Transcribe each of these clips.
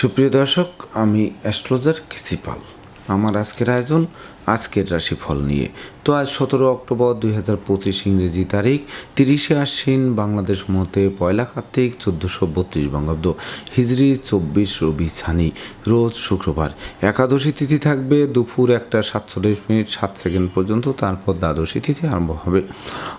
সুপ্রিয় দর্শক আমি অ্যাস্ট্রোলজার কেসিপাল। আমার আজকের আয়োজন আজকের রাশিফল নিয়ে। তো আজ সতেরো অক্টোবর দুই হাজার পঁচিশ ইংরেজি তারিখ, তিরিশে আশ্বিন বাংলাদেশ মতে পয়লা কার্তিক, চোদ্দোশো বত্রিশ বঙ্গাব্দ হিজড়ি চব্বিশ রবি ছানি, রোজ শুক্রবার। একাদশী তিথি থাকবে দুপুর একটা সাতচল্লিশ মিনিট সাত সেকেন্ড পর্যন্ত, তারপর দ্বাদশী তিথি আরম্ভ হবে।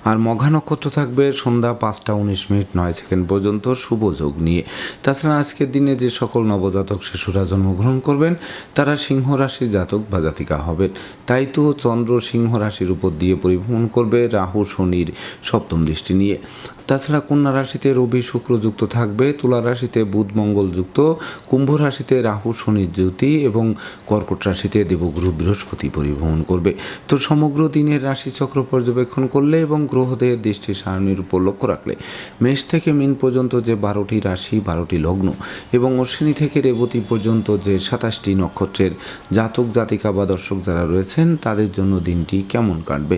আর মঘা নক্ষত্র থাকবে সন্ধ্যা পাঁচটা উনিশ মিনিট নয় সেকেন্ড পর্যন্ত, শুভ যোগ নিয়ে। তাছাড়া আজকের দিনে যে সকল নবজাতক শিশুরা জন্মগ্রহণ করবেন, তারা সিংহ রাশির জাতক বা জাতিকা হবেন। তাই তো চন্দ্র সিংহ রাশির উপর দিয়ে পরিভ্রমণ করবে রাহু শনির সপ্তম দৃষ্টি নিয়ে। তাছাড়া কন্যা রাশিতে রবি শুক্র যুক্ত থাকবে, তুলা রাশিতে বুধ মঙ্গল যুক্ত, কুম্ভ রাশিতে রাহু শনির জ্যোতি এবং কর্কট রাশিতে দেবগুরু বৃহস্পতি পরিভ্রমণ করবে। তো সমগ্র দিনের রাশিচক্র পর্যবেক্ষণ করলে এবং গ্রহদের দৃষ্টি সারণীর উপর লক্ষ্য রাখলে মেষ থেকে মিন পর্যন্ত যে বারোটি রাশি, বারোটি লগ্ন এবং অশ্বিনী থেকে রেবতী পর্যন্ত যে সাতাশটি নক্ষত্রের জাতক জাতিকা বা দর্শক যারা রয়েছেন, তাদের জন্য দিনটি কেমন কাটবে?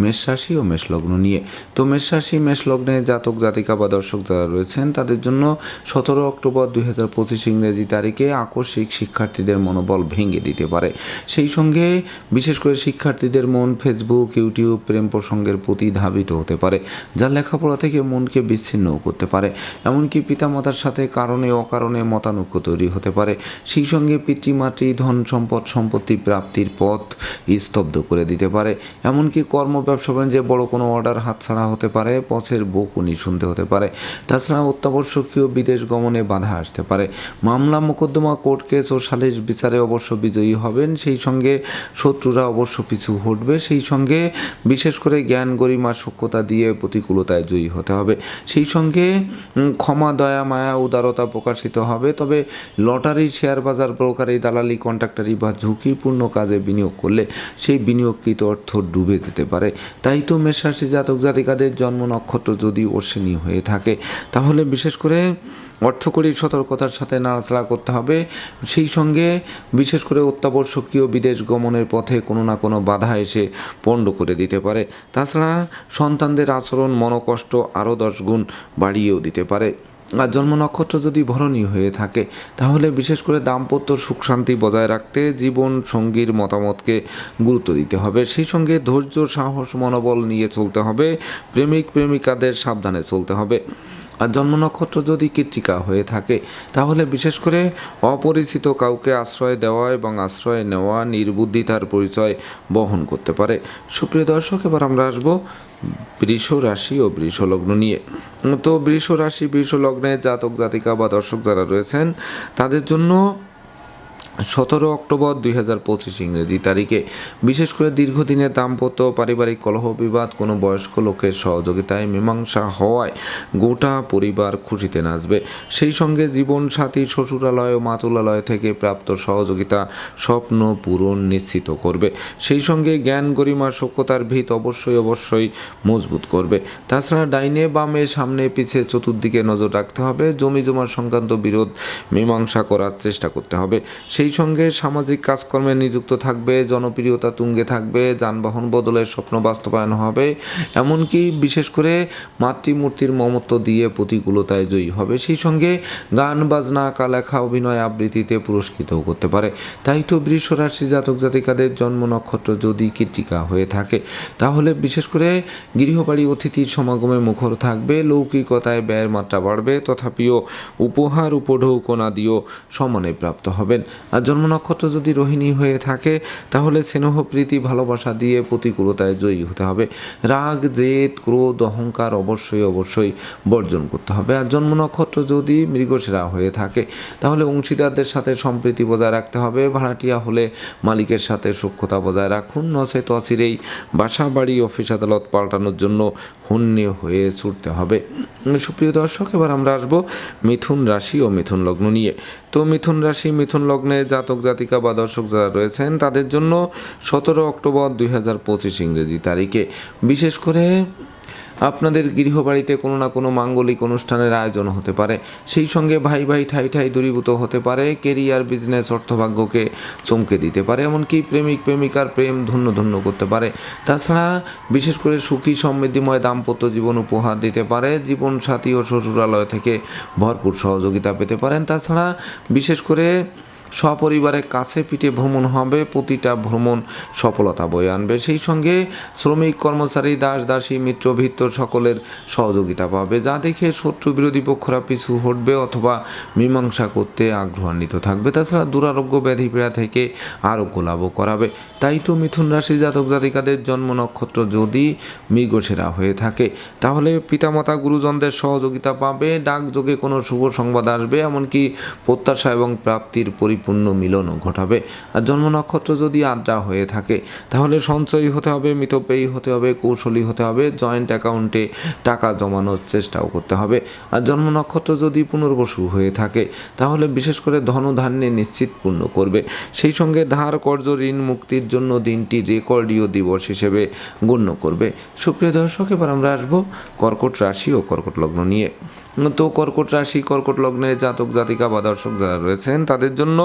মেষ রাশি ও মেষ লগ্ন নিয়ে। তো মেষ রাশি মেষ লগ্নে জাতক, জাতিকা বা দর্শক যারা রয়েছেন, তাদের জন্য সতেরো অক্টোবর দুই হাজার পঁচিশ ইংরেজি তারিখে আকস্মিক শিক্ষার্থীদের মনোবল ভেঙে দিতে পারে। সেই সঙ্গে বিশেষ করে শিক্ষার্থীদের মন ফেসবুক, ইউটিউব, প্রেম প্রসঙ্গের প্রতি ধাবিত হতে পারে যা লেখাপড়া থেকে মনকে বিচ্ছিন্নও করতে পারে। এমনকি পিতামাতার সাথে কারণে অকারণে মতানৈক্য তৈরি হতে পারে। সেই সঙ্গে পিতৃমাতৃ ধন সম্পদ, সম্পত্তি প্রাপ্তির পথ স্তব্ধ করে দিতে পারে। এমনকি কর্ম ব্যবসা বাণিজ্যে বড় কোনো অর্ডার হাতছাড়া হতে পারে পথের বকুনি শুনতে হতে পারে। তাছাড়া অত্যাবশ্যকীয় বিদেশ গমনে বাধা আসতে পারে। মামলা মোকদ্দমা কোর্ট কেস ও সালিশ বিচারে অবশ্য বিজয়ী হবেন, সেই সঙ্গে শত্রুরা অবশ্য পিছু হটবে, সেই সঙ্গে বিশেষ করে জ্ঞান গরিমা সক্ষতা দিয়ে প্রতিকূলতায় জয়ী হতে হবে। সেই সঙ্গে ক্ষমা, দয়া, মায়া, উদারতা প্রকাশিত হবে। তবে লটারি, শেয়ার বাজার ব্রোকারি দালালি, কন্ট্রাক্টারি বা ঝুঁকিপূর্ণ কাজে বিনিয়োগ করলে সেই বিনিয়োগকৃত অর্থ ডুবে যেতে পারে। তাই তো মেষরাশি জাতক জাতিকাদের জন্ম নক্ষত্র যদি অশ্বিনী হয়ে থাকে, তাহলে বিশেষ করে অর্থকরী সতর্কতার সাথে নাড়াচাড়া করতে হবে। সেই সঙ্গে বিশেষ করে অত্যাবশ্যকীয় বিদেশ গমনের পথে কোনো না কোনো বাধা এসে পণ্ড করে দিতে পারে। তাছাড়া সন্তানদের আচরণ, মনোকষ্ট আরও দশ গুণ বাড়িয়েও দিতে পারে। জন্ম নক্ষত্র যদি ভরণী হয়ে থাকে, তাহলে বিশেষ করে দাম্পত্য সুখ শান্তি বজায় রাখতে জীবন সঙ্গীর মতামতকে গুরুত্ব দিতে হবে। সেই সঙ্গে ধৈর্য, সাহস, মনোবল নিয়ে চলতে হবে। প্রেমিক, প্রেমিকাদের সাবধানে চলতে হবে। আর জন্ম নক্ষত্র যদি কৃত্তিকা হয়ে থাকে, তাহলে বিশেষ করে অপরিচিত কাউকে আশ্রয় দেওয়া এবং আশ্রয় নেওয়া, নির্বুদ্ধিতার পরিচয় বহন করতে পারে। সুপ্রিয় দর্শক, এবার আমরা আসব বৃষ রাশি ও বৃষ লগ্ন নিয়ে। তো বৃষ রাশি বৃষ লগ্নে জাতক জাতিকা বা দর্শক যারা রয়েছেন, তাদের জন্য সতেরো অক্টোবর দুই হাজার পঁচিশ ইংরেজি তারিখে। বিশেষ করে দীর্ঘদিনের দাম্পত্য পারিবারিক কলহ বিবাদ, কোনো বয়স্ক লোকের সহযোগিতায় মীমাংসা হওয়ায় গোটা পরিবার খুশিতে নাচবে। সেই সঙ্গে জীবন সাথী শ্বশুরালয় ও মাতুলালয় থেকে প্রাপ্ত সহযোগিতা স্বপ্ন পূরণ নিশ্চিত করবে। সেই সঙ্গে জ্ঞান গরিমা সক্ষতার ভিত অবশ্যই অবশ্যই মজবুত করবে। তাছাড়া ডাইনে বামে সামনে পিছে চতুর্দিকে নজর রাখতে হবে। জমি জমা সংক্রান্ত বিরোধ মীমাংসা করার চেষ্টা করতে হবে। সেই সঙ্গে সামাজিক কাজকর্মে নিযুক্ত থাকবে, জনপ্রিয়তা তুঙ্গে থাকবে, যানবাহন বদলের স্বপ্ন বাস্তবায়ন হবে। এমনকি বিশেষ করে মাতৃমূর্তির মমত্ব দিয়ে প্রতিকূলতায় জয়ী হবে। সেই সঙ্গে গান, বাজনা আঁকা লেখা অভিনয় আবৃত্তিতে পুরস্কৃতও করতে পারে। তাই তো বৃষ রাশি জাতক জাতিকাদের জন্ম নক্ষত্র যদি কৃতিকা হয়ে থাকে, তাহলে বিশেষ করে গৃহবাড়ি অতিথির সমাগমে মুখর থাকবে, লৌকিকতায় ব্যয়ের মাত্রা বাড়বে, তথাপিও উপহার উপঢৌকনাদিও সমানে প্রাপ্ত হবেন। আর জন্ম নক্ষত্র যদি রোহিণী হয়ে থাকে, তাহলে স্নেহ, প্রীতি, ভালোবাসা দিয়ে প্রতিকূলতায় জয়ী হতে হবে। রাগ, জেদ, ক্রোধ, অহংকার অবশ্যই অবশ্যই বর্জন করতে হবে। আর জন্ম নক্ষত্র যদি মৃগশিরা হয়ে থাকে, তাহলে অংশীদারদের সাথে সম্প্রীতি বজায় রাখতে হবে। ভাড়াটিয়া হলে মালিকের সাথে সূক্ষ্মতা বজায় রাখুন। নচে তচিরেই বাসা, বাড়ি, অফিস, আদালত পাল্টানোর জন্য হন্যে হয়ে ছুটতে হবে। সুপ্রিয় দর্শক, এবার আমরা আসব মিথুন রাশি ও মিথুন লগ্ন নিয়ে। তো মিথুন রাশি, মিথুন লগ্নে জাতক, জাতিকা বা দর্শক যারা রয়েছেন, তাদের জন্য সতেরো অক্টোবর দুই হাজার পঁচিশ ইংরেজি তারিখে। বিশেষ করে আপনাদের গৃহবাড়িতে কোনো না কোনো মাঙ্গলিক অনুষ্ঠানের আয়োজন হতে পারে। সেই সঙ্গে ভাই ভাই ঠাই ঠাই দূরীভূত হতে পারে, কেরিয়ার, বিজনেস, অর্থভাগ্যকে চমকে দিতে পারে, এমনকি প্রেমিক, প্রেমিকার প্রেম ধন্য ধন্য করতে পারে। তাছাড়া বিশেষ করে সুখী, সমৃদ্ধিময় দাম্পত্য জীবন উপহার দিতে পারে জীবন সাথী ও শ্বশুরালয় থেকে ভরপুর সহযোগিতা পেতে পারেন। তাছাড়া বিশেষ করে সপরিবারে কাছে পিঠে ভ্রমণ হবে, প্রতিটা ভ্রমণ সফলতা বয়ে আনবে। সেই সঙ্গে শ্রমিক কর্মচারী, দাস, দাসী, মিত্র, ভিত্ত সকলের সহযোগিতা পাবে। যা দেখে শত্রু বিরোধী পক্ষরা পিছু হটবে অথবা মীমাংসা করতে আগ্রহান্বিত থাকবে। তাছাড়া দুরারোগ্য ব্যাধি পীড়া থেকে আরোগ্য লাভও করাবে। তাই তো মিথুন রাশি জাতক জাতিকাদের জন্ম নক্ষত্র যদি মৃগসেরা হয়ে থাকে, তাহলে পিতামাতা, গুরুজনদের সহযোগিতা পাবে। ডাকযোগে কোনো শুভ সংবাদ আসবে, এমনকি প্রত্যাশা এবং প্রাপ্তির পরিপূর্ণ মিলনও ঘটাবে। আর জন্ম নক্ষত্র যদি আদ্রা হয়ে থাকে, তাহলে সঞ্চয়ী হতে হবে, মিতব্যয়ী হতে হবে, কৌশলী হতে হবে, জয়েন্ট অ্যাকাউন্টে টাকা জমানোর চেষ্টাও করতে হবে। আর জন্ম নক্ষত্র যদি পুনর্বসু হয়ে থাকে, তাহলে বিশেষ করে ধনধান্যে নিশ্চিত পূর্ণ করবে। সেই সঙ্গে ধার কর্য ঋণ মুক্তির জন্য দিনটি রেকর্ডীয় দিবস হিসেবে গণ্য করবে। সুপ্রিয় দর্শক, এবার আমরা আসব কর্কট রাশি ও কর্কট লগ্ন নিয়ে। তো কর্কট রাশি, কর্কট লগ্নে জাতক, জাতিকা বা দর্শক যারা রয়েছেন, তাদের জন্য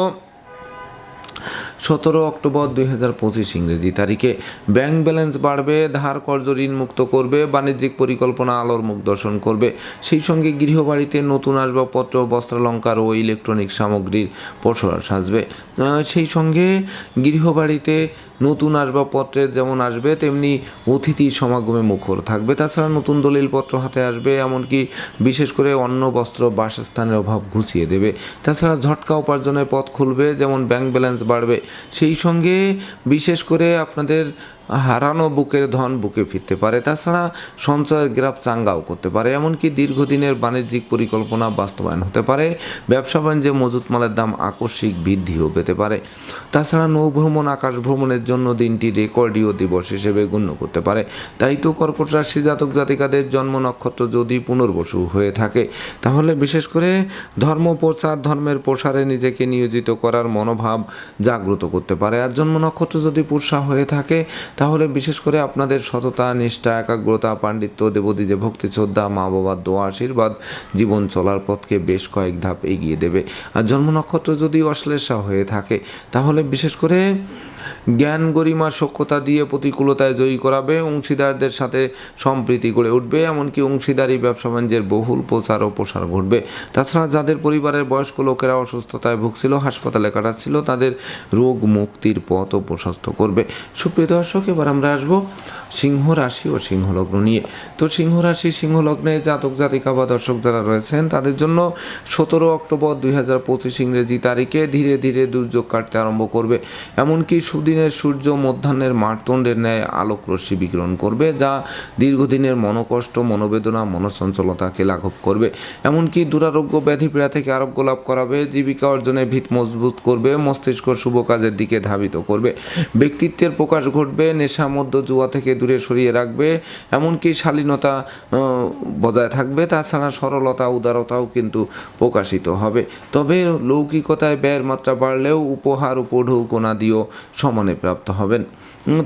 সতেরো অক্টোবর দুই হাজার পঁচিশ ইংরেজি তারিখে ব্যাংক ব্যালেন্স বাড়বে, ধার কর্য ঋণ মুক্ত করবে, বাণিজ্যিক পরিকল্পনা আলোর মুখ দর্শন করবে। সেই সঙ্গে গৃহবাড়িতে নতুন আসবাবপত্র, বস্ত্রালঙ্কার ও ইলেকট্রনিক সামগ্রীর পসরা সাজবে। সেই সঙ্গে গৃহবাড়িতে নতুন আসবাবপত্রের যেমন আসবে, তেমনি অতিথি সমাগমে মুখর থাকবে। তাছাড়া নতুন দলিলপত্র হাতে আসবে, এমনকি বিশেষ করে অন্ন, বস্ত্র, বাসস্থানের অভাব ঘুচিয়ে দেবে। তাছাড়া ঝটকা উপার্জনের পথ খুলবে, যেমন ব্যাংক ব্যালেন্স বাড়বে সেই সঙ্গে বিশেষ করে আপনাদের হারানো বুকের ধন বুকে ফিরতে পারে। তাছাড়া সঞ্চয়ের গ্রাফ চাঙ্গাও করতে পারে, এমনকি দীর্ঘদিনের বাণিজ্যিক পরিকল্পনা বাস্তবায়ন হতে পারে। ব্যবসা বাণিজ্যে মজুত মালের দাম আকস্মিক বৃদ্ধিও পেতে পারে। তাছাড়া নৌভ্রমণ আকাশ ভ্রমণের জন্য দিনটি রেকর্ডীয় দিবস হিসেবে গণ্য করতে পারে। তাই তো কর্কট রাশি জাতক জাতিকাদের জন্ম নক্ষত্র যদি পুনর্বসু হয়ে থাকে, তাহলে বিশেষ করে ধর্ম প্রচার, ধর্মের প্রসারে নিজেকে নিয়োজিত করার মনোভাব জাগ্রত করতে পারে। আর জন্ম নক্ষত্র যদি পুরসা হয়ে থাকে তাহলে বিশেষ করে আপনাদের সততা, নিষ্ঠা, একাগ্রতা, পাণ্ডিত্য দেবদী যে ভক্তি, শ্রদ্ধা, মা বাবার দোয়া, আশীর্বাদ, জীবন চলার পথকে বেশ কয়েক ধাপ এগিয়ে দেবে। আর জন্ম নক্ষত্র যদি অশ্লেষা হয়ে থাকে, তাহলে বিশেষ করে জ্ঞান গরিমা সক্ষতা দিয়ে প্রতিকূলতায় জয়ী করাবে, অংশীদারদের সাথে সম্প্রীতি গড়ে উঠবে, এমনকি অংশীদারি, ব্যবসা বাণিজ্যের বহুল প্রচার ও প্রসার ঘটবে। তাছাড়া যাদের পরিবারের বয়স্ক লোকেরা অসুস্থতায় ভুগছিল, হাসপাতালে কাটাচ্ছিল, তাদের রোগ মুক্তির পথও প্রশস্ত করবে। সুপ্রিয় দর্শক, এবার আমরা আসব সিংহ রাশি ও সিংহ লগ্ন নিয়ে। তো সিংহ রাশি, সিংহ লগ্নে জাতক, জাতিকা বা দর্শক যারা রয়েছেন, তাদের জন্য সতেরো অক্টোবর দুই হাজার পঁচিশ ইংরেজি তারিখে ধীরে ধীরে দুর্যোগ কাটতে আরম্ভ করবে। এমনকি সুদিনের সূর্য মধ্যাহ্নের মারতণ্ডের ন্যায় আলোক রশ্মি বিকিরণ করবে, যা দীর্ঘদিনের মনোকষ্ট, মনোবেদনা মনচঞ্চলতাকে লাঘব করবে। এমনকি দুরারোগ্য ব্যাধি পীড়া থেকে আরোগ্য লাভ করাবে, জীবিকা অর্জনে ভিত মজবুত করবে, মস্তিষ্ক শুভ কাজের দিকে ধাবিত করবে। ব্যক্তিত্বের প্রকাশ ঘটবে, নেশা মধ্য জুয়া থেকে দূরে সরিয়ে রাখবে, এমনকি শালীনতা বজায় থাকবে, তাছাড়া সরলতা, উদারতাও কিন্তু প্রকাশিত হবে। তবে লৌকিকতায় ব্যয়ের মাত্রা বাড়লেও উপহার উপঢৌকোনা দিয়েও সমানে প্রাপ্ত হবেন।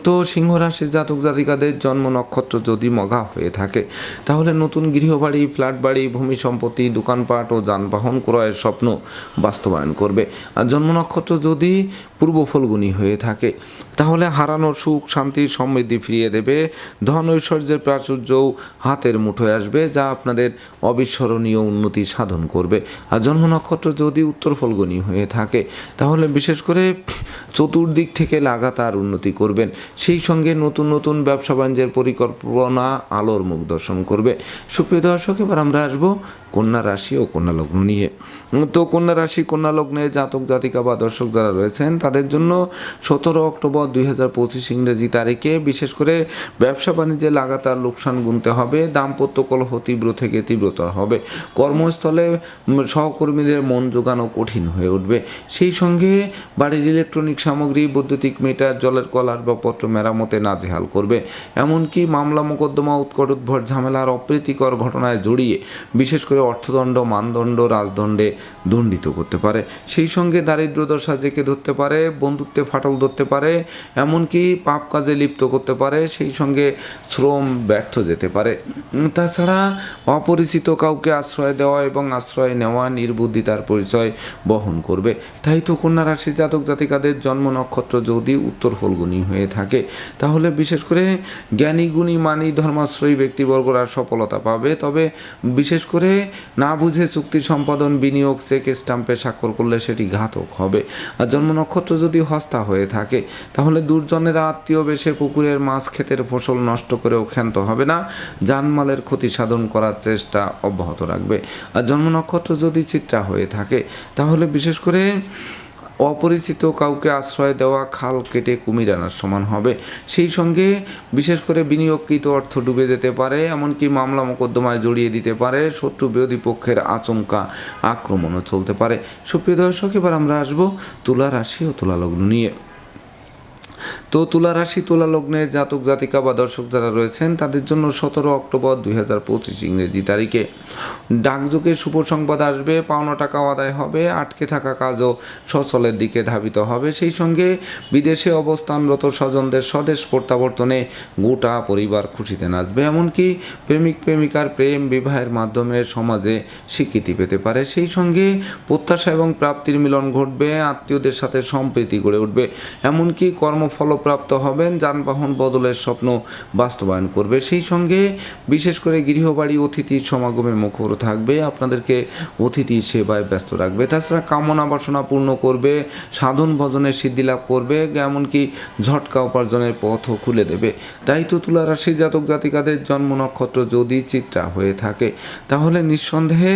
তো সিংহ রাশির জাতক জাতিকাদের জন্ম নক্ষত্র যদি মঘা হয়ে থাকে, তাহলে নতুন গৃহবাড়ি ফ্ল্যাট বাড়ি ভূমি সম্পত্তি, দোকানপাট ও যানবাহন ক্রয়ের স্বপ্ন বাস্তবায়ন করবে। আর জন্ম নক্ষত্র যদি পূর্ব ফলগুনি হয়ে থাকে, তাহলে হারানোর সুখ, শান্তি, সমৃদ্ধি ফিরিয়ে দেবে। ধন ঐশ্বর্যের প্রাচুর্যও হাতের মুঠোয় আসবে, যা আপনাদের অবিস্মরণীয় উন্নতি সাধন করবে। আর জন্ম নক্ষত্র যদি উত্তর ফলগুনি হয়ে থাকে, তাহলে বিশেষ করে চতুর্দিক থেকে লাগাতার উন্নতি করবেন। সেই সঙ্গে নতুন নতুন ব্যবসা বাণিজ্যের পরিকল্পনা আলোর মুখ দর্শন করবে। সুপ্রিয় দর্শক, এবার আমরা আসব কন্যা রাশি ও কন্যা লগ্ন নিয়ে। তো কন্যা রাশি, কন্যা লগ্নে জাতক, জাতিকা বা দর্শক যারা রয়েছেন, তাদের জন্য সতেরো অক্টোবর দুই হাজার পঁচিশ ইংরেজি তারিখে বিশেষ করে ব্যবসা বাণিজ্যে লাগাতার লোকসান গুনতে হবে, দাম্পত্য কলহ তীব্র থেকে তীব্রতর হবে। কর্মস্থলে সহকর্মীদের মন জোগানো কঠিন হয়ে উঠবে। সেই সঙ্গে বাড়ির ইলেকট্রনিক সামগ্রী, বৈদ্যুতিক মিটার জলের কল আসবাবপত্র মেরামতে নাজেহাল করবে। এমনকি মামলা মোকদ্দমা, উৎকট উদ্ভট ঝামেলার অপ্রীতিকর ঘটনায় জড়িয়ে বিশেষ করে অর্থদণ্ড, মানদণ্ড, রাজদণ্ডে দণ্ডিত করতে পারে। সেই সঙ্গে দারিদ্র দশা জেকে ধরতে পারে, বন্ধুত্বে ফাটল ধরতে পারে, এমনকি পাপ কাজে লিপ্ত করতে পারে, সেই সঙ্গে শ্রম ব্যর্থ যেতে পারে। তাছাড়া অপরিচিত কাউকে আশ্রয় দেওয়া এবং আশ্রয় নেওয়া নির্বুদ্ধিতার পরিচয় বহন করবে। তাই তো কন্যা রাশি জাতক জাতিকাদের জন্ম নক্ষত্র যদি উত্তর ফলগুনি হয়ে থাকে। তাহলে বিশেষ করে জ্ঞানী, গুণী, মানি, ধর্মাশ্রয়ী ব্যক্তিবর্গরা সফলতা পাবে। তবে বিশেষ করে না বুঝে চুক্তি সম্পাদন, বিনিয়োগ, চেক, স্টাম্পে স্বাক্ষর করলে সেটি ঘাতক হবে। আর জন্ম নক্ষত্র যদি হস্তা হয়ে থাকে, তাহলে দুর্জনেরা আত্মীয় বেশে পুকুরের মাছ ক্ষেতের ফসল নষ্ট করেও ক্ষান্ত হবে না। জানমালের ক্ষতি সাধন করার চেষ্টা অব্যাহত রাখবে। আর জন্ম নক্ষত্র যদি চিত্রা হয়ে থাকে, তাহলে বিশেষ করে অপরিচিত কাউকে আশ্রয় দেওয়া, খাল কেটে কুমির আনার সমান হবে। সেই সঙ্গে বিশেষ করে বিনিয়োগকৃত অর্থ ডুবে যেতে পারে, এমনকি মামলা মোকদ্দমায় জড়িয়ে দিতে পারে, শত্রু বিরোধী পক্ষের আচমকা আক্রমণও চলতে পারে। সুপ্রিয় দর্শক, এবার আমরা আসব তুলা রাশি ও তুলা লগ্ন নিয়ে। তো তুলা রাশি, তুলা লগ্নে জাতক, জাতিকা বা দর্শক যারা রয়েছেন, তাদের জন্য সতেরো অক্টোবর দুই হাজার পঁচিশ ইংরেজি তারিখে। ডাকযোগে শুভ সংবাদ আসবে, পাওনা টাকাও আদায় হবে, আটকে থাকা কাজও সচলের দিকে ধাবিত হবে। সেই সঙ্গে বিদেশে অবস্থানরত স্বজনদের স্বদেশ প্রত্যাবর্তনে গোটা পরিবার খুশিতে নাচবে। এমনকি প্রেমিক, প্রেমিকার প্রেম বিবাহের মাধ্যমে সমাজে স্বীকৃতি পেতে পারে। সেই সঙ্গে প্রত্যাশা এবং প্রাপ্তির মিলন ঘটবে, আত্মীয়দের সাথে সম্প্রীতি গড়ে উঠবে। এমনকি কর্মফলপ্রাপ্ত হবেন, যানবাহন বদলের স্বপ্ন বাস্তবায়ন করবে। সেই সঙ্গে বিশেষ করে গৃহবাড়ি অতিথির সমাগমে মুখর থাকবে, আপনাদেরকে অতিথি সেবায় ব্যস্ত রাখবে। তাছাড়া কামনা বাসনা পূর্ণ করবে, সাধন ভজনের সিদ্ধি লাভ করবে, এমনকি ঝটকা উপার্জনের পথও খুলে দেবে। তো তুলা রাশি জাতক জাতিকাদের জন্ম নক্ষত্র যদি চিত্রা হয়ে থাকে, তাহলে নিঃসন্দেহে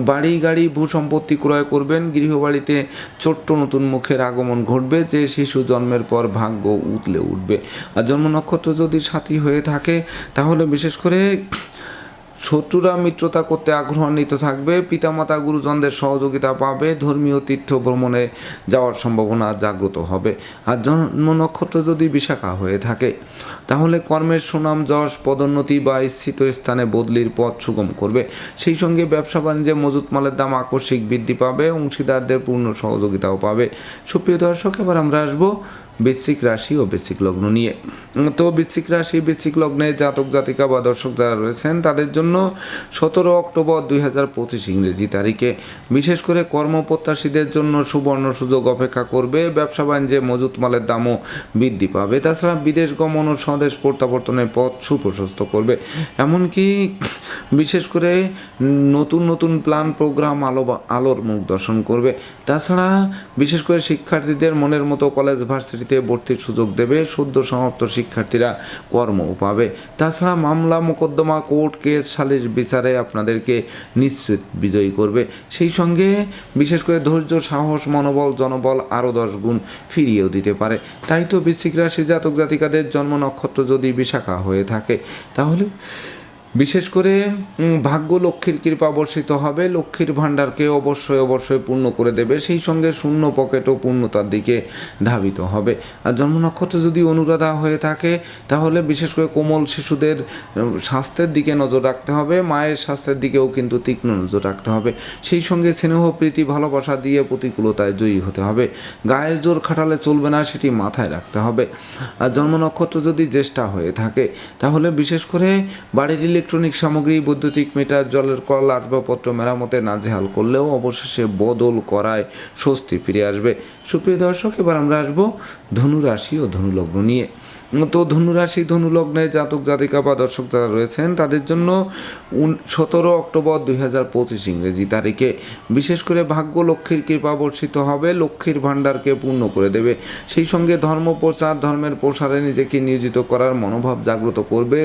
বাড়ি গাড়ি ভূ সম্পত্তি ক্রয় করবেন। গৃহবাড়িতে ছোট্ট নতুন মুখের আগমন ঘটবে যে শিশু জন্মের পর ভাগ্য উতলে উঠবে। আর জন্ম নক্ষত্র যদি সাথী হয়ে থাকে, তাহলে বিশেষ করে শত্রুরা মিত্রতা করতে আগ্রহান্বিত থাকবে। পিতামাতা, গুরুজনদের সহযোগিতা পাবে। ধর্মীয় তীর্থ ভ্রমণে যাওয়ার সম্ভাবনা জাগ্রত হবে। আর জন্ম নক্ষত্র যদি বিশাখা হয়ে থাকে তাহলে কর্মের সুনাম, যশ, পদোন্নতি বা ইচ্ছিত স্থানে বদলির পথ সুগম করবে। সেই সঙ্গে ব্যবসা বাণিজ্যে মজুত মালের দাম আকস্মিক বৃদ্ধি পাবে, অংশীদারদের পূর্ণ সহযোগিতাও পাবে। সুপ্রিয় দর্শক, এবার আমরা আসব বৃশ্চিক রাশি ও বৃশ্চিক লগ্ন নিয়ে। তো বৃশ্চিক রাশি, বৃশ্চিক লগ্নে জাতক, জাতিকা বা দর্শক যারা রয়েছেন, তাদের জন্য সতেরো অক্টোবর দুই হাজার পঁচিশ ইংরেজি তারিখে। বিশেষ করে কর্মপ্রত্যাশীদের জন্য সুবর্ণ সুযোগ অপেক্ষা করবে, ব্যবসা বাণিজ্যে মজুত মালের দামও বৃদ্ধি পাবে। তাছাড়া বিদেশ গমন ও স্বদেশ প্রত্যাবর্তনের পথ সুপ্রশস্ত করবে। এমনকি বিশেষ করে নতুন নতুন প্ল্যান প্রোগ্রাম আলো আলোর মুখ দর্শন করবে। তাছাড়া বিশেষ করে শিক্ষার্থীদের মনের মতো কলেজ ভার্সিটিতে ভর্তির সুযোগ দেবে, সদ্য সমাপ্ত শিক্ষার্থীরা কর্মও পাবে। তাছাড়া মামলা, মোকদ্দমা, কোর্ট কেস, সালিশ বিচারে আপনাদেরকে নিশ্চিত বিজয়ী করবে। সেই সঙ্গে বিশেষ করে ধৈর্য, সাহস, মনোবল, জনবল আরও দশ গুণ ফিরিয়েও দিতে পারে। তাই তো বৃশ্চিক রাশি জাতক জাতিকাদের জন্ম নক্ষত্র যদি বিশাখা হয়ে থাকে তাহলে বিশেষ করে ভাগ্য লক্ষ্মীর কৃপা বর্ষিত হবে, লক্ষ্মীর ভাণ্ডারকে অবশ্যই অবশ্যই পূর্ণ করে দেবে, সেই সঙ্গে শূন্য পকেটও পূর্ণতার দিকে ধাবিত হবে। আর জন্ম নক্ষত্র যদি অনুরাধা হয়ে থাকে, তাহলে বিশেষ করে কোমল শিশুদের স্বাস্থ্যের দিকে নজর রাখতে হবে, মায়ের স্বাস্থ্যের দিকেও কিন্তু তীক্ষ্ণ নজর রাখতে হবে। সেই সঙ্গে স্নেহ, প্রীতি, ভালোবাসা দিয়ে প্রতিকূলতায় জয়ী হতে হবে। গায়ের জোর খাটালে চলবে না, সেটি মাথায় রাখতে হবে। আর জন্ম নক্ষত্র যদি জ্যেষ্ঠা হয়ে থাকে, তাহলে বিশেষ করে বাড়ির ইলেকট্রনিক সামগ্রী, বৈদ্যুতিক মিটার, জলের কল, আসবাবপত্র মেরামতে নাজেহাল করলেও অবশেষে বদল করায় স্বস্তি ফিরে আসবে। সুপ্রিয় দর্শক, এবার আমরা আসব ধনুরাশি ও ধনুলগ্ন নিয়ে। তো ধনুরাশি, ধনুলগ্নে জাতক, জাতিকা বা দর্শক যারা রয়েছেন, তাদের জন্য সতেরো অক্টোবর দুই হাজার পঁচিশ ইংরেজি তারিখে। বিশেষ করে ভাগ্য লক্ষ্মীর কৃপা বর্ষিত হবে, লক্ষ্মীর ভাণ্ডারকে পূর্ণ করে দেবে। সেই সঙ্গে ধর্ম প্রচার, ধর্মের প্রসারে নিজেকে নিয়োজিত করার মনোভাব জাগ্রত করবে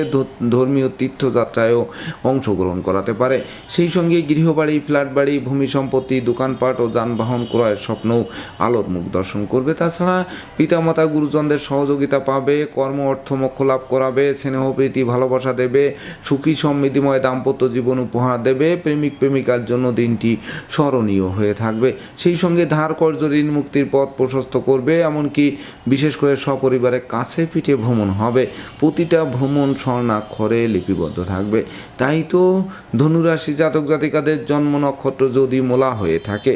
ধর্মীয় তীর্থযাত্রায়ও অংশগ্রহণ করাতে পারে। সেই সঙ্গে গৃহবাড়ি ফ্ল্যাট বাড়ি ভূমি সম্পত্তি, দোকানপাট ও যানবাহন ক্রয়ের স্বপ্নও আলোর মুখ দর্শন করবে। তাছাড়া পিতামাতা, গুরুজনদের সহযোগিতা পাবে কর্ম, অর্থ মোক্ষ লাভ করাবে, স্নেহ, প্রীতি, ভালোবাসা দেবে, সুখী, সমৃদ্ধিময়, দাম্পত্য জীবন উপহার দেবে, প্রেমিক, প্রেমিকার জন্য দিনটি স্মরণীয় হয়ে থাকবে। সেই সঙ্গে ধার কর্য ঋণ মুক্তির পথ প্রশস্ত করবে, এমনকি বিশেষ করে সপরিবারে কাছে পিঠে ভ্রমণ হবে। প্রতিটা ভ্রমণ স্বর্ণাক্ষরে লিপিবদ্ধ থাকবে। তাই তো ধনুরাশি জাতক জাতিকাদের জন্ম নক্ষত্র যদি মোলা হয়ে থাকে।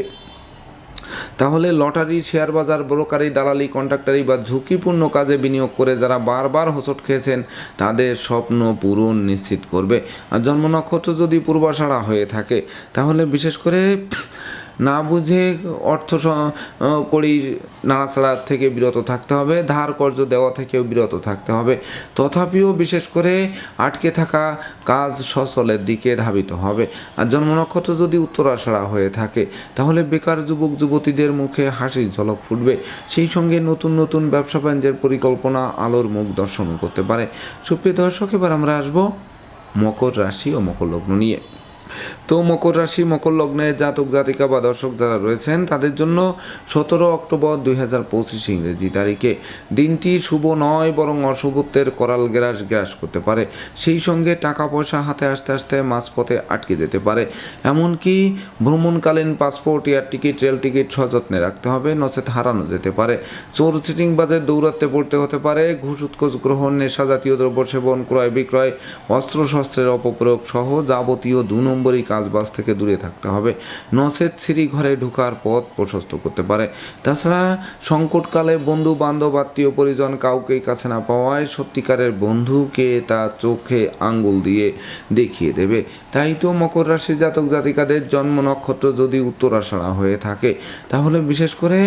তাহলে লটারি, শেয়ার বাজার, ব্রোকারি, দালালি, কন্ট্রাক্টারি বা ঝুঁকিপূর্ণ কাজে বিনিয়োগ করে যারা বারবার হোঁচট খেয়েছেন, তাদের স্বপ্ন পূরণ নিশ্চিত করবে। আর জন্ম নক্ষত্র যদি পূর্বাষাড়া হয়ে থাকে, তাহলে বিশেষ করে না বুঝে অর্থ করি নাড়াচাড়া থেকে বিরত থাকতে হবে, ধার কর্জ দেওয়া থেকেও বিরত থাকতে হবে। তথাপিও বিশেষ করে আটকে থাকা কাজ সচলের দিকে ধাবিত হবে। আর জন্ম নক্ষত্র যদি উত্তরাষাঢ়া হয়ে থাকে, তাহলে বেকার যুবক যুবতীদের মুখে হাসির ঝলক ফুটবে। সেই সঙ্গে নতুন নতুন ব্যবসা বাণিজ্যের পরিকল্পনা আলোর মুখ দর্শন করতে পারে। সুপ্রিয় দর্শক, এবার আমরা আসব মকর রাশি ও মকর লগ্ন নিয়ে। তো মকর রাশি, মকর লগ্নে জাতক, জাতিকা বা দর্শক যারা রয়েছেন, তাদের জন্য সতেরো অক্টোবর দুই হাজার পঁচিশ ইংরেজি তারিখে। দিনটি শুভ নয়, বরং অশুভত্বের করাল গ্রাস গ্রাস করতে পারে। সেই সঙ্গে টাকা পয়সা হাতে আসতে আসতে মাঝপথে আটকে যেতে পারে। এমনকি ভ্রমণকালীন passport, air ticket, rail ticket সযত্নে রাখতে হবে, নচেত হারানো যেতে পারে। চোর চিটিং বাজে দৌরাত্মে পড়তে হতে পারে। ঘুষ, উৎকোচ, গ্রহণ, নেশা জাতীয় দ্রব্য সেবন ক্রয় বিক্রয় অস্ত্রশস্ত্রের অপপ্রয়োগ সহ যাবতীয় দু নম্বরই কাজবাজ থেকে দূরে থাকতে হবে। নচেত সিঁড়ি ঘরে ঢোকার পথ প্রশস্ত করতে পারে। তাছাড়া সংকটকালে বন্ধু, বান্ধব, আত্মীয়, পরিজন কাউকেই কাছে না পাওয়ায় সত্যিকারের বন্ধুকে তা চোখে আঙ্গুল দিয়ে দেখিয়ে দেবে। তাই তো মকর রাশি জাতক জাতিকাদের জন্ম নক্ষত্র যদি উত্তরাষাঢ়া হয়ে থাকে, তাহলে বিশেষ করে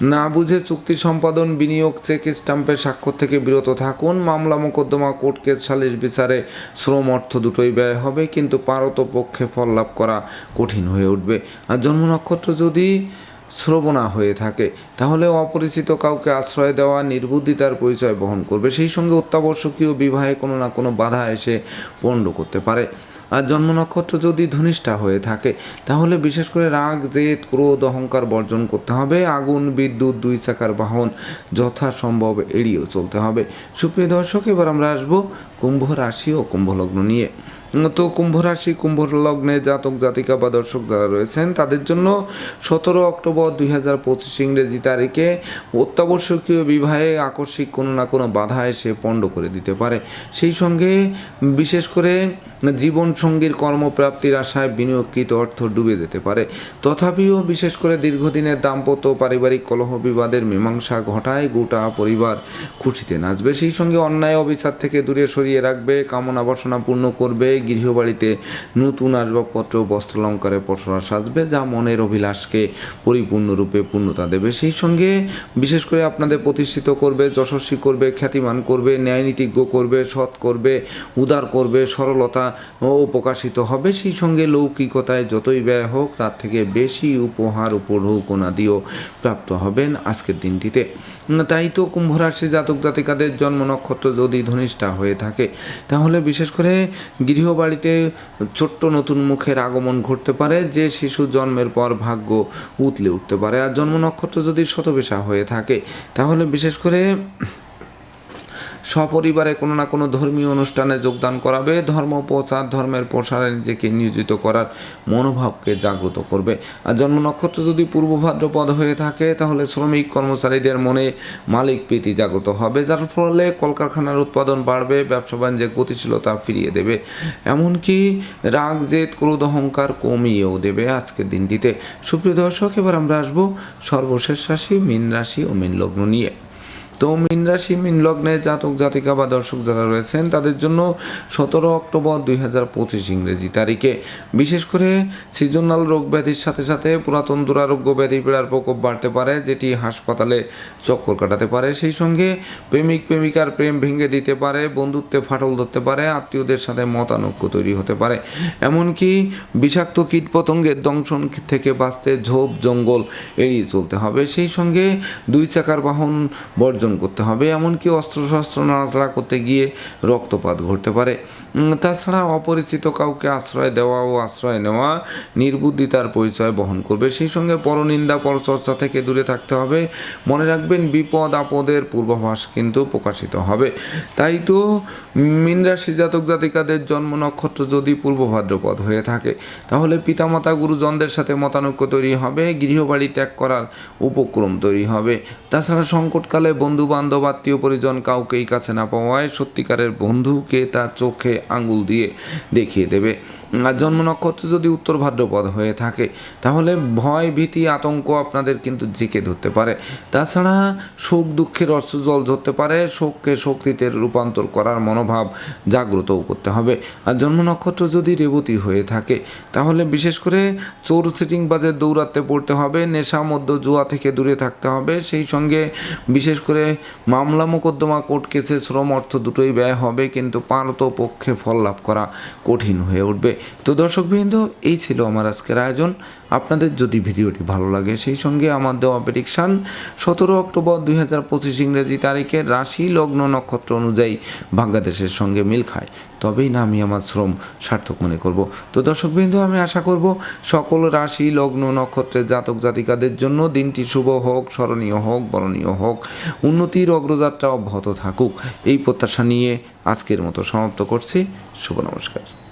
না বুঝে চুক্তি সম্পাদন, বিনিয়োগ, চেক স্ট্যাম্পের স্বাক্ষর থেকে বিরত থাকুন। মামলা মোকদ্দমা, কোর্ট কেস, সালিশ বিচারে শ্রম অর্থ দুটোই ব্যয় হবে, কিন্তু পারত পক্ষে ফল লাভ করা কঠিন হয়ে উঠবে। আর জন্ম নক্ষত্র যদি শ্রবণা হয়ে থাকে, তাহলে অপরিচিত কাউকে আশ্রয় দেওয়া, নির্বুদ্ধিতার পরিচয় বহন করবে। সেই সঙ্গে অত্যাবশ্যকীয় বিবাহে কোনো না কোনো বাধা এসে পণ্ড করতে পারে। জন্ম নক্ষত্র যদি ধনিষ্ঠা হয়ে থাকে, তাহলে বিশেষ করে রাগ, জেদ, ক্রোধ, অহংকার বর্জন করতে হবে। আগুন, বিদ্যুৎ, দুই চাকার বাহন যথাসম্ভব এড়িয়েও চলতে হবে। সুপ্রিয় দর্শক, এবার আমরা আসব কুম্ভ রাশি ও কুম্ভ লগ্ন নিয়ে। তো কুম্ভ রাশি, কুম্ভ লগ্নে জাতক, জাতিকা বা দর্শক যারা রয়েছেন, তাদের জন্য সতেরো অক্টোবর দুই হাজার পঁচিশ ইংরেজি তারিখে অত্যাবশ্যকীয় বিবাহে আকস্মিক কোনো না কোনো বাধা এসে পণ্ড করে দিতে পারে। সেই সঙ্গে বিশেষ করে জীবন সঙ্গীর কর্মপ্রাপ্তির আশায় বিনিয়োগকৃত অর্থ ডুবে যেতে পারে। তথাপিও বিশেষ করে দীর্ঘদিনের দাম্পত্য পারিবারিক কলহ বিবাদের মীমাংসা ঘটায় গোটা পরিবার খুশিতে নাচবে। সেই সঙ্গে অন্যায় অবিচার থেকে দূরে সরিয়ে রাখবে, কামনা বাসনা পূর্ণ করবে, গৃহবাড়িতে নতুন আসবাবপত্র বস্ত্রালঙ্কারে পসরা সাজবে, যা মনের অভিলাষকে পরিপূর্ণরূপে পূর্ণতা দেবে। সেই সঙ্গে বিশেষ করে আপনাদের প্রতিষ্ঠিত করবে, যশস্বী করবে, খ্যাতিমান করবে, ন্যায়নীতিজ্ঞ করবে, সৎ করবে, উদার করবে, সরলতা ও প্রকাশিত হবে। সেই সঙ্গে লৌকিকতায় যতই ব্যয় হোক, তার থেকে বেশি উপহার উপঢৌকনাদিও প্রাপ্ত হবেন আজকের দিনটিতে। তাই তো কুম্ভ রাশি জাতক জাতিকাদের জন্ম নক্ষত্র যদি ধনিষ্ঠা হয়ে থাকে, তাহলে বিশেষ করে গৃহবাড়িতে ছোট্ট নতুন মুখের আগমন ঘটতে পারে, যে শিশু জন্মের পর ভাগ্য উতলে উঠতে পারে। আর জন্ম নক্ষত্র যদি শতবেশা হয়ে থাকে, তাহলে বিশেষ করে সপরিবারে কোনো না কোনো ধর্মীয় অনুষ্ঠানে যোগদান করাবে। ধর্ম প্রচার, ধর্মের প্রসারে নিজেকে নিয়োজিত করার মনোভাবকে জাগ্রত করবে। আর জন্ম নক্ষত্র যদি পূর্ব ভাদ্রপদ হয়ে থাকে, তাহলে শ্রমিক কর্মচারীদের মনে মালিক প্রীতি জাগ্রত হবে, যার ফলে কলকারখানার উৎপাদন বাড়বে, ব্যবসা বাণিজ্যের গতিশীলতা ফিরিয়ে দেবে। এমনকি রাগ, জেদ, ক্রোধ, অহংকার কমিয়েও দেবে আজকের দিনটিতে। সুপ্রিয় দর্শক, এবার আমরা আসব সর্বশেষ রাশি, মীন রাশি ও মীন লগ্ন নিয়ে। তো মিন রাশি, মিন লগ্নে জাতক, জাতিকা বা দর্শক যারা রয়েছেন, তাদের জন্য সতেরো অক্টোবর দুই হাজার পঁচিশ ইংরেজি তারিখে। বিশেষ করে সিজনাল রোগ ব্যাধির সাথে সাথে পুরাতন দুরারোগ্য ব্যাধি পীড়ার প্রকোপ বাড়তে পারে, যেটি হাসপাতালে চক্কর কাটাতে পারে। সেই সঙ্গে প্রেমিক, প্রেমিকার প্রেম ভেঙে দিতে পারে, বন্ধুত্বে ফাটল ধরতে পারে, আত্মীয়দের সাথে মতানৈক্য তৈরি হতে পারে। এমনকি বিষাক্ত কীটপতঙ্গের দংশন থেকে বাঁচতে ঝোপ, জঙ্গল এড়িয়ে চলতে হবে। সেই সঙ্গে দুই চাকার বাহন বর্জন করতে হবে। এমনকি অস্ত্রশস্ত্র নাড়াচাড়া করতে গিয়ে রক্তপাত ঘটতে পারে। তাছাড়া অপরিচিত কাউকে আশ্রয় দেওয়া ও আশ্রয় নেওয়া, নির্বুদ্ধিতার পরিচয় বহন করবে। সেই সঙ্গে পরনিন্দা, পরচর্চা থেকে দূরে থাকতে হবে। মনে রাখবেন, বিপদ, আপদের পূর্বাভাস কিন্তু প্রকাশিত হবে। তাই তো মীন রাশি জাতক জাতিকাদের জন্ম নক্ষত্র যদি পূর্ব ভাদ্রপদ হয়ে থাকে, তাহলে পিতামাতা গুরুজনদের সাথে মতানৈক্য তৈরি হবে, গৃহবাড়ি ত্যাগ করার উপক্রম তৈরি হবে। তাছাড়া সংকটকালে বন্ধু বান্ধব আত্মীয় পরিজন কাউকেই কাছে না পাওয়ায় সত্যিকারের বন্ধুকে তার চোখে আঙ্গুল দিয়ে দেখিয়ে দেবে। জন্ম নক্ষত্র যদি উত্তর ভাদ্রপদ হয়ে থাকে, তাহলে ভয়, ভীতি, আতঙ্ক আপনাদের কিন্তু জেঁকে ধরতে পারে। তাছাড়া শোক, দুঃখের জল ধরতে পারে, শোককে শক্তিতে রূপান্তর করার মনোভাব জাগ্রতও করতে হবে। আর জন্ম নক্ষত্র যদি রেবতী হয়ে থাকে, তাহলে বিশেষ করে চোর সিটিং বাজে দৌড়াতে পড়তে হবে, নেশা মধ্য জুয়া থেকে দূরে থাকতে হবে। সেই সঙ্গে বিশেষ করে মামলা, মোকদ্দমা, কোর্ট কেসে শ্রম, অর্থ দুটোই ব্যয় হবে, কিন্তু পারত পক্ষে ফল লাভ করা কঠিন হয়ে উঠবে। তো দর্শকবৃন্দ, এই ছিল আমার আজকের আয়োজন। আপনাদের যদি ভিডিওটি ভালো লাগে, সেই সঙ্গে আমার দেওয়া প্রেডিকশান সতেরো অক্টোবর দুই হাজার পঁচিশ ইংরেজি তারিখে রাশি লগ্ন নক্ষত্র অনুযায়ী বাংলাদেশের সঙ্গে মিল খায়। তবেই না আমি আমার শ্রম সার্থক মনে করব। তো দর্শকবৃন্দ, আমি আশা করব সকল রাশি লগ্ন নক্ষত্রের জাতক জাতিকাদের জন্য দিনটি শুভ হোক, স্মরণীয় হোক, বরণীয় হোক, উন্নতির অগ্রযাত্রা অব্যাহত থাকুক। এই প্রত্যাশা নিয়ে আজকের মতো সমাপ্ত করছি। শুভ নমস্কার।